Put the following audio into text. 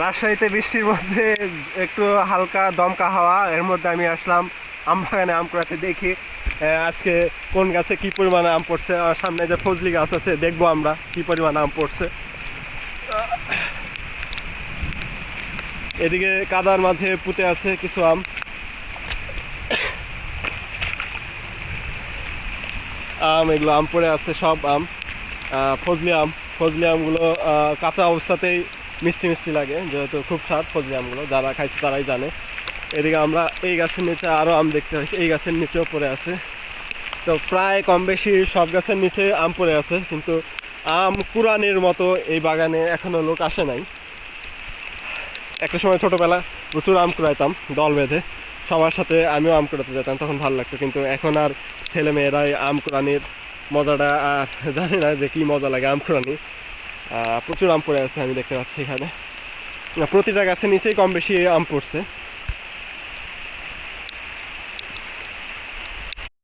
রাজশাহীতে বৃষ্টির মধ্যে একটু হালকা দমকা হাওয়া, এর মধ্যে আমি আসলাম আম বাগানে আম কুড়াতে দেখি আজকে কোন গাছে কি পরিমাণে আম পড়ছে, আর সামনে যে ফজলি গাছ আছে, দেখব আমরা কি পরিমাণে আম পড়ছে। এদিকে কাদার মাঝে পুঁতে আছে কিছু আম। আম, এগুলো আম পড়ে আছে, সব আম। ফজলি আম, ফজলি আমগুলো কাঁচা অবস্থাতেই মিষ্টি মিষ্টি লাগে যেহেতু খুব স্বাদ ফজলি আমগুলো যারা খাইছে তারাই জানে। এদিকে আমরা এই গাছের নিচে আরও আম দেখতে পাচ্ছি এই গাছের নিচেও পড়ে আছে। তো প্রায় কম বেশি সব গাছের নিচে আম পড়ে আছে কিন্তু আম কুরানির মতো এই বাগানে এখনও লোক আসে নাই। একটা সময় ছোটোবেলা প্রচুর আম কুড়াইতাম দল বেঁধে। সবার সাথে আমিও আম কুড়াতে যেতাম তখন ভালো লাগতো কিন্তু এখন আর ছেলে মেয়েরাই আম কুড়ানির মজাটা আর জানি না যে কী মজা লাগে আম কুড়ানি। আহ, প্রচুর আম পড়ে আছে, আমি দেখতে পাচ্ছি এখানে। প্রতিটা গাছের নিচেই কম বেশি আম পড়ছে।